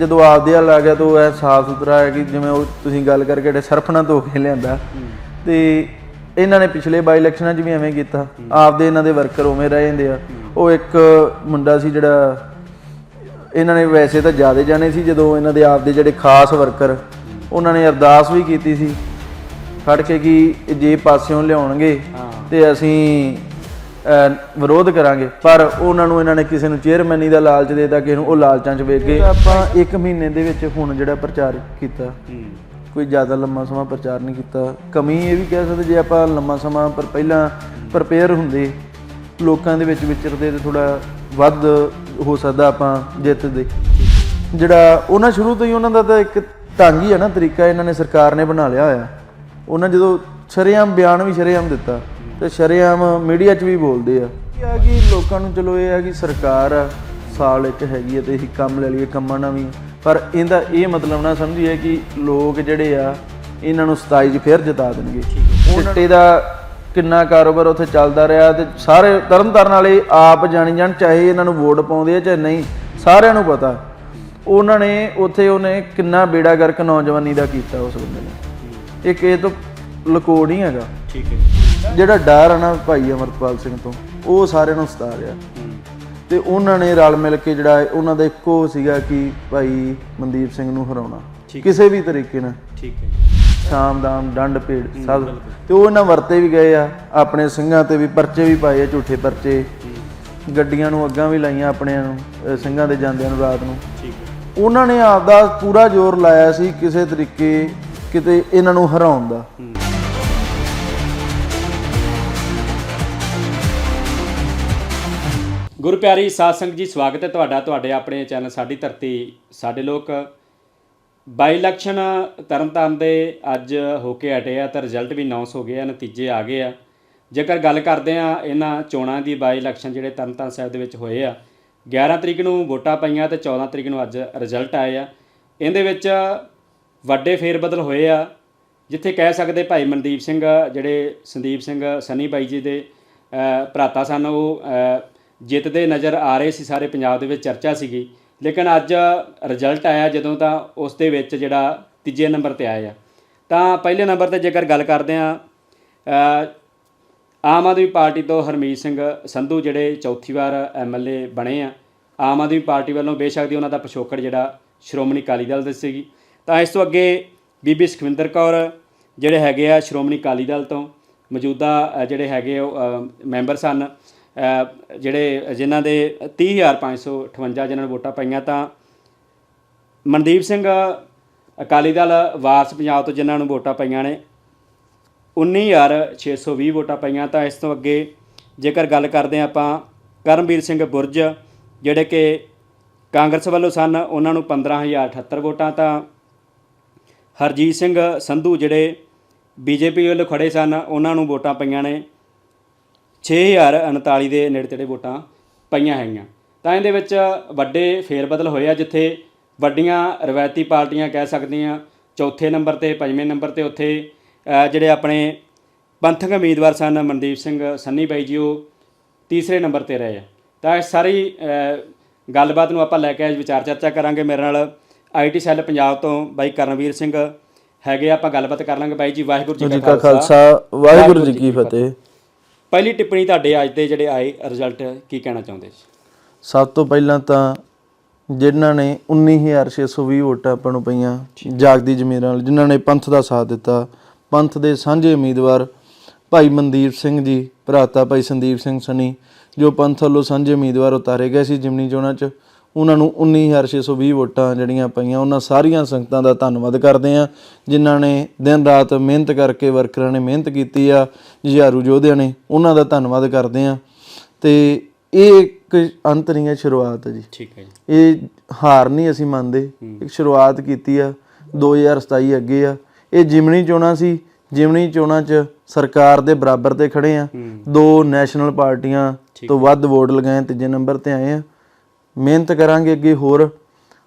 ਜਦੋਂ ਆਪਦੇ ਆ ਗਿਆ ਤਾਂ ਉਹ ਐ ਸਾਫ਼ ਸੁਥਰਾ ਹੈ ਕਿ ਜਿਵੇਂ ਉਹ ਤੁਸੀਂ ਗੱਲ ਕਰਕੇ ਡੇ ਸਰਫ ਨਾਲ ਧੋ ਕੇ ਲਿਆਂਦਾ। ਤੇ ਇਹਨਾਂ ਨੇ ਪਿਛਲੇ ਬਾਈ ਇਲੈਕਸ਼ਨਾਂ 'ਚ ਵੀ ਐਵੇਂ ਕੀਤਾ। ਆਪਦੇ ਇਹਨਾਂ ਦੇ ਵਰਕਰ ਉਵੇਂ ਰਹਿ ਜਾਂਦੇ ਆ। ਉਹ ਇੱਕ ਮੁੰਡਾ ਸੀ ਜਿਹੜਾ ਇਹਨਾਂ ਨੇ ਵੈਸੇ ਤਾਂ ਜ਼ਿਆਦਾ ਜਾਣੇ ਸੀ ਜਦੋਂ ਇਹਨਾਂ ਦੇ ਆਪਦੇ ਜਿਹੜੇ ਖਾਸ ਵਰਕਰ ਉਹਨਾਂ ਨੇ ਅਰਦਾਸ ਵੀ ਕੀਤੀ ਸੀ। ਫੜ ਕੇ ਕਿ ਜੇ ਪਾਸਿਓਂ ਲਿਆਉਣਗੇ ਤੇ ਅਸੀਂ ਵਿਰੋਧ ਕਰਾਂਗੇ। ਪਰ ਉਹਨਾਂ ਨੂੰ ਇਹਨਾਂ ਨੇ ਕਿਸੇ ਨੂੰ ਚੇਅਰਮੈਨੀ ਦਾ ਲਾਲਚ ਦੇਤਾ ਕਿਸੇ ਨੂੰ ਉਹ ਲਾਲਚਾਂ 'ਚ ਵੇਚ ਗਏ ਆਪਾਂ 1 ਮਹੀਨੇ ਦੇ ਵਿੱਚ ਹੁਣ ਜਿਹੜਾ ਪ੍ਰਚਾਰ ਕੀਤਾ ਕੋਈ ਜ਼ਿਆਦਾ ਲੰਮਾ ਸਮਾਂ ਪ੍ਰਚਾਰ ਨਹੀਂ ਕੀਤਾ। ਕਮੀ ਇਹ ਵੀ ਕਹਿ ਸਕਦੇ ਜੇ ਆਪਾਂ ਲੰਮਾ ਸਮਾਂ ਪਰ ਪਹਿਲਾਂ ਪ੍ਰਪੇਅਰ ਹੁੰਦੇ ਲੋਕਾਂ ਦੇ ਵਿੱਚ ਵਿਚਰਦੇ ਤੇ ਥੋੜਾ ਵੱਧ ਹੋ ਸਕਦਾ ਆਪਾਂ ਜਿੱਤਦੇ। ਜਿਹੜਾ ਉਹਨਾਂ ਸ਼ੁਰੂ ਤੋਂ ਹੀ ਉਹਨਾਂ ਦਾ ਤਾਂ ਇੱਕ ਢੰਗ ਹੀ ਹੈ ਨਾ ਤਰੀਕਾ ਇਹਨਾਂ ਨੇ ਸਰਕਾਰ ਨੇ ਬਣਾ ਲਿਆ ਹੋਇਆ। ਉਹਨਾਂ ਜਦੋਂ ਸ਼ਰੇਆਮ ਬਿਆਨ ਵੀ ਸ਼ਰੇਆਮ ਦਿੱਤਾ। ਤੇ ਸ਼ਰੇਆਮ ਮੀਡੀਆ 'ਚ ਵੀ ਬੋਲਦੇ ਆ। ਇਹ ਆ ਕਿ ਲੋਕਾਂ ਨੂੰ ਚਲੋ ਇਹ ਆ ਕਿ ਸਰਕਾਰ ਆ ਸਾਲ ਇੱਕ ਹੈਗੀ ਹੈ ਤੇ ਅਸੀਂ ਕੰਮ ਲੈ ਲਈਏ ਕੰਮਾਂ ਨਾਲ ਵੀ। ਪਰ ਇਹਦਾ ਇਹ ਮਤਲਬ ਨਾ ਸਮਝੀਏ ਕਿ ਲੋਕ ਜਿਹੜੇ ਆ ਇਹਨਾਂ ਨੂੰ 27 'ਚ ਫਿਰ ਜਿਤਾ ਦੇਣਗੇ। ਚਿੱਟੇ ਦਾ ਕਿੰਨਾ ਕਾਰੋਬਾਰ ਉੱਥੇ ਚੱਲਦਾ ਰਿਹਾ ਤੇ ਸਾਰੇ ਤਰਨਤਾਰਨ ਵਾਲੇ ਆਪ ਜਾਣੀ ਜਾਣ ਚਾਹੇ ਇਹਨਾਂ ਨੂੰ ਵੋਟ ਪਾਉਂਦੇ ਆ ਚਾਹੇ ਨਹੀਂ ਸਾਰਿਆਂ ਨੂੰ ਪਤਾ। ਉਹਨਾਂ ਨੇ ਉੱਥੇ ਉਹਨੇ ਕਿੰਨਾ ਬੇੜਾ ਗਰਕ ਨੌਜਵਾਨੀ ਦਾ ਕੀਤਾ ਉਸ ਬੰਦੇ ਨੇ। ਇੱਕ ਇਹ ਤੋਂ ਲਕੋ ਨਹੀਂ ਹੈਗਾ। ਠੀਕ ਹੈ। ਜਿਹੜਾ ਡਰ ਆ ਨਾ ਭਾਈ ਅਮਰਪਾਲ ਸਿੰਘ ਤੋਂ ਉਹ ਸਾਰਿਆਂ ਨੂੰ ਸਤਾ ਰਿਹਾ। ਤੇ ਉਹਨਾਂ ਨੇ ਰਲ ਮਿਲ ਕੇ ਜਿਹੜਾ ਉਹਨਾਂ ਦਾ ਇੱਕੋ ਸੀਗਾ ਕਿ ਭਾਈ ਮਨਦੀਪ ਸਿੰਘ ਨੂੰ ਹਰਾਉਣਾ। ਕਿਸੇ ਵੀ ਤਰੀਕੇ ਨਾਲ। ਠੀਕ ਹੈ। ਸ਼ਾਮ ਦਾਮ ਡੰਡ ਪੇੜ ਸਭ। ਤੇ ਉਹ ਇਹਨਾਂ ਵਰਤੇ ਵੀ ਗਏ ਆ ਆਪਣੇ ਸਿੰਘਾਂ ਤੇ ਵੀ ਪਰਚੇ ਵੀ ਪਾਏ ਆ ਝੂਠੇ ਪਰਚੇ। ਗੱਡੀਆਂ ਨੂੰ ਅੱਗਾਂ ਵੀ ਲਾਈਆਂ ਆਪਣਿਆਂ ਨੂੰ ਸਿੰਘਾਂ ਦੇ ਜਾਂਦਿਆਂ ਨੂੰ ਰਾਤ ਨੂੰ। ਉਹਨਾਂ ਨੇ ਆਪਦਾ ਪੂਰਾ ਜ਼ੋਰ ਲਾਇਆ ਸੀ ਕਿਸੇ ਤਰੀਕੇ ਕਿਤੇ ਇਹਨਾਂ ਨੂੰ ਹਰਾਉਣ ਦਾ। ਗੁਰੂ ਪਿਆਰੀ ਸਾਧ ਸੰਗਤ ਜੀ, ਸਵਾਗਤ ਹੈ ਤੁਹਾਡਾ, ਤੁਹਾਡੇ ਆਪਣੇ ਚੈਨਲ ਸਾਡੀ ਧਰਤੀ, ਸਾਡੇ ਲੋਕ। ਬਾਈ ਇਲੈਕਸ਼ਨ ਤਰਨਤਾਰਨ ਦੇ ਅੱਜ ਹੋ ਕੇ ਹਟੇ ਆ ਤਾਂ ਰਿਜ਼ਲਟ ਵੀ ਅਨਾਉਂਸ ਹੋ ਗਏ ਆ, ਨਤੀਜੇ ਆ ਗਏ ਆ। ਜੇਕਰ ਗੱਲ ਕਰਦੇ ਆ ਇਹਨਾਂ ਚੋਣਾਂ ਦੀ, ਬਾਈ ਇਲੈਕਸ਼ਨ ਜਿਹੜੇ ਤਰਨਤਾਰਨ ਸਾਹਿਬ ਦੇ ਵਿੱਚ ਹੋਏ ਆ 11 ਤਰੀਕ ਨੂੰ ਵੋਟਾਂ ਪਈਆਂ ਤੇ 14 ਤਰੀਕ ਨੂੰ ਅੱਜ ਰਿਜ਼ਲਟ ਆਏ ਆ। ਇਹਦੇ ਵਿੱਚ ਵੱਡੇ ਫੇਰਬਦਲ ਹੋਏ ਆ, ਜਿੱਥੇ ਕਹਿ ਸਕਦੇ ਭਾਈ ਮਨਦੀਪ ਸਿੰਘ, ਜਿਹੜੇ ਸੰਦੀਪ ਸਿੰਘ ਸਨੀ ਬਾਈ ਜੀ ਦੇ ਭਰਾਤਾ ਸਨ, ਉਹ ਜਿੱਤਦੇ ਨਜ਼ਰ ਆ ਰਹੇ ਸੀ, ਸਾਰੇ ਪੰਜਾਬ ਦੇ ਵਿੱਚ ਚਰਚਾ ਸੀਗੀ। ਲੇਕਿਨ ਅੱਜ ਰਿਜ਼ਲਟ ਆਇਆ ਜਦੋਂ ਤਾਂ ਉਸ ਦੇ ਵਿੱਚ ਜਿਹੜਾ ਤੀਜੇ ਨੰਬਰ ਤੇ ਆਇਆ। ਤਾਂ ਪਹਿਲੇ ਨੰਬਰ ਤੇ ਜੇਕਰ ਗੱਲ ਕਰਦੇ ਆ ਆਮ ਆਦਮੀ ਪਾਰਟੀ ਤੋਂ ਹਰਮੀਤ ਸਿੰਘ ਸੰਧੂ ਜਿਹੜੇ ਚੌਥੀ ਵਾਰ ਐਮਐਲਏ ਬਣੇ ਆ, ਆਮ ਆਦਮੀ ਪਾਰਟੀ ਵੱਲੋਂ ਬੇਸ਼ੱਕ ਦੀ ਉਹਨਾਂ ਦਾ ਪਿਛੋਕੜ ਜਿਹੜਾ ਸ਼੍ਰੋਮਣੀ ਅਕਾਲੀ ਦਲ ਦੇ ਸੀਗੀ। ਤਾਂ ਇਸ ਤੋਂ ਅੱਗੇ ਬੀਬੀ ਸੁਖਵਿੰਦਰ ਕੌਰ ਜਿਹੜੇ ਹੈਗੇ ਆ ਸ਼੍ਰੋਮਣੀ ਅਕਾਲੀ ਦਲ ਤੋਂ ਮੌਜੂਦਾ ਜਿਹੜੇ ਹੈਗੇ ਉਹ ਮੈਂਬਰ ਸਨ ਜਿਹੜੇ ਜਿਨ੍ਹਾਂ ਦੇ 30558 ਜਿਨ੍ਹਾਂ ਨੇ ਵੋਟਾਂ ਪਾਈਆਂ ਤਾਂ ਮਨਦੀਪ ਸਿੰਘ ਅਕਾਲੀ ਦਲ ਵਾਰਸ ਪੰਜਾਬ ਤੋਂ ਜਿਨ੍ਹਾਂ ਨੂੰ ਵੋਟਾਂ ਪਈਆਂ ਨੇ 19620 ਵੋਟਾਂ ਪਈਆਂ ਤਾਂ ਇਸ ਤੋਂ ਅੱਗੇ ਜੇਕਰ ਗੱਲ ਕਰਦੇ ਹਾਂ ਆਪਾਂ ਕਰਮਵੀਰ ਸਿੰਘ ਬੁਰਜ, ਜਿਹੜੇ ਕਿ ਕਾਂਗਰਸ ਵੱਲੋਂ ਸਨ, ਉਹਨਾਂ ਨੂੰ 15078 ਵੋਟਾਂ ਤਾਂ ਹਰਜੀਤ ਸਿੰਘ ਸੰਧੂ ਜਿਹੜੇ ਬੀਜੇਪੀ ਵੱਲੋਂ ਖੜੇ ਸਨ, ਉਹਨਾਂ ਨੂੰ ਵੋਟਾਂ ਪਈਆਂ ਨੇ। 6039 ਦੇ ਨੇੜੇ ਤੇੜੇ ਵੋਟਾਂ ਪਈਆਂ ਹੈਗੀਆਂ। ਤਾਂ ਇਹਦੇ ਵਿੱਚ ਵੱਡੇ ਫੇਰਬਦਲ ਹੋਏ ਆ ਜਿੱਥੇ ਵੱਡੀਆਂ ਰਵਾਇਤੀ ਪਾਰਟੀਆਂ ਕਹਿ ਸਕਦੀਆਂ ਚੌਥੇ ਨੰਬਰ ਤੇ ਪੰਜਵੇਂ ਨੰਬਰ ਤੇ ਉੱਥੇ ਜਿਹੜੇ ਆਪਣੇ ਪੰਥਕ ਉਮੀਦਵਾਰ ਸਨ ਮਨਦੀਪ ਸਿੰਘ ਸੰਨੀ ਬਾਈ ਜੀ ਉਹ ਤੀਸਰੇ ਨੰਬਰ ਤੇ ਰਹੇ ਆ। ਤਾਂ ਇਸ ਸਾਰੀ ਗੱਲਬਾਤ ਨੂੰ ਆਪਾਂ ਲੈ ਕੇ ਅੱਜ ਵਿਚਾਰ ਚਰਚਾ ਕਰਾਂਗੇ। ਮੇਰੇ ਨਾਲ ਆਈਟੀ ਸੈੱਲ ਪੰਜਾਬ ਤੋਂ ਬਾਈ ਕਰਨਵੀਰ ਸਿੰਘ ਹੈਗੇ ਆ, ਆਪਾਂ ਗੱਲਬਾਤ ਕਰ ਲਾਂਗੇ ਬਾਈ ਜੀ ਵਾਹਿਗੁਰੂ ਜੀ ਕਾ ਖਾਲਸਾ। ਵਾਹਿਗੁਰੂ ਜੀ ਕੀ ਫਤਿਹ। ਪਹਿਲੀ ਟਿੱਪਣੀ ਤੁਹਾਡੇ ਅੱਜ ਦੇ ਜਿਹੜੇ ਆਏ ਰਿਜ਼ਲਟ ਕੀ ਕਹਿਣਾ ਚਾਹੁੰਦੇ ਜੀ? ਸਭ ਤੋਂ ਪਹਿਲਾਂ ਤਾਂ ਜਿਨ੍ਹਾਂ ਨੇ 19620 ਵੋਟਾਂ ਆਪਾਂ ਨੂੰ ਪਈਆਂ ਜਾਗਦੀ ਜ਼ਮੀਰਾਂ ਵਾਲੇ ਜਿਨ੍ਹਾਂ ਨੇ ਪੰਥ ਦਾ ਸਾਥ ਦਿੱਤਾ ਪੰਥ ਦੇ ਸਾਂਝੇ ਉਮੀਦਵਾਰ ਭਾਈ ਮਨਦੀਪ ਸਿੰਘ ਜੀ ਭਰਾਤਾ ਭਾਈ ਸੰਦੀਪ ਸਿੰਘ ਸਨੀ ਜੋ ਪੰਥ ਵੱਲੋਂ ਸਾਂਝੇ ਉਮੀਦਵਾਰ ਉਤਾਰੇ ਗਏ ਸੀ ਜਿਮਨੀ ਚੋਣਾਂ 'ਚ। ਉਹਨਾਂ ਨੂੰ 19620 ਵੋਟਾਂ ਜਿਹੜੀਆਂ ਪਈਆਂ ਉਹਨਾਂ ਸਾਰੀਆਂ ਸੰਗਤਾਂ ਦਾ ਧੰਨਵਾਦ ਕਰਦੇ ਆ ਜਿਨ੍ਹਾਂ ਨੇ ਦਿਨ ਰਾਤ ਮਿਹਨਤ ਕਰਕੇ ਵਰਕਰਾਂ ਨੇ ਮਿਹਨਤ ਕੀਤੀ ਆ ਜੁਝਾਰੂ ਯੋਧਿਆਂ ਨੇ ਉਹਨਾਂ ਦਾ ਧੰਨਵਾਦ ਕਰਦੇ ਆ ਤੇ ਇਹ ਇੱਕ ਅੰਤ ਨਹੀਂ ਹੈ ਸ਼ੁਰੂਆਤ ਹੈ ਜੀ। ਠੀਕ ਹੈ ਜੀ। ਇਹ ਹਾਰ ਨਹੀਂ ਅਸੀਂ ਮੰਨਦੇ ਇੱਕ ਸ਼ੁਰੂਆਤ ਕੀਤੀ ਆ 2027 ਅੱਗੇ ਆ। ਇਹ ਜਿਮਣੀ ਚੋਣਾਂ ਸੀ ਜਿਮਣੀ ਚੋਣਾਂ 'ਚ ਸਰਕਾਰ ਦੇ ਬਰਾਬਰ ਤੇ ਖੜੇ ਆ ਦੋ ਨੈਸ਼ਨਲ ਪਾਰਟੀਆਂ ਤੋਂ ਵੱਧ ਵੋਟ ਲਗਾਏ ਤੀਜੇ ਨੰਬਰ ਤੇ ਆਏ ਆ ਮਿਹਨਤ ਕਰਾਂਗੇ ਅੱਗੇ ਹੋਰ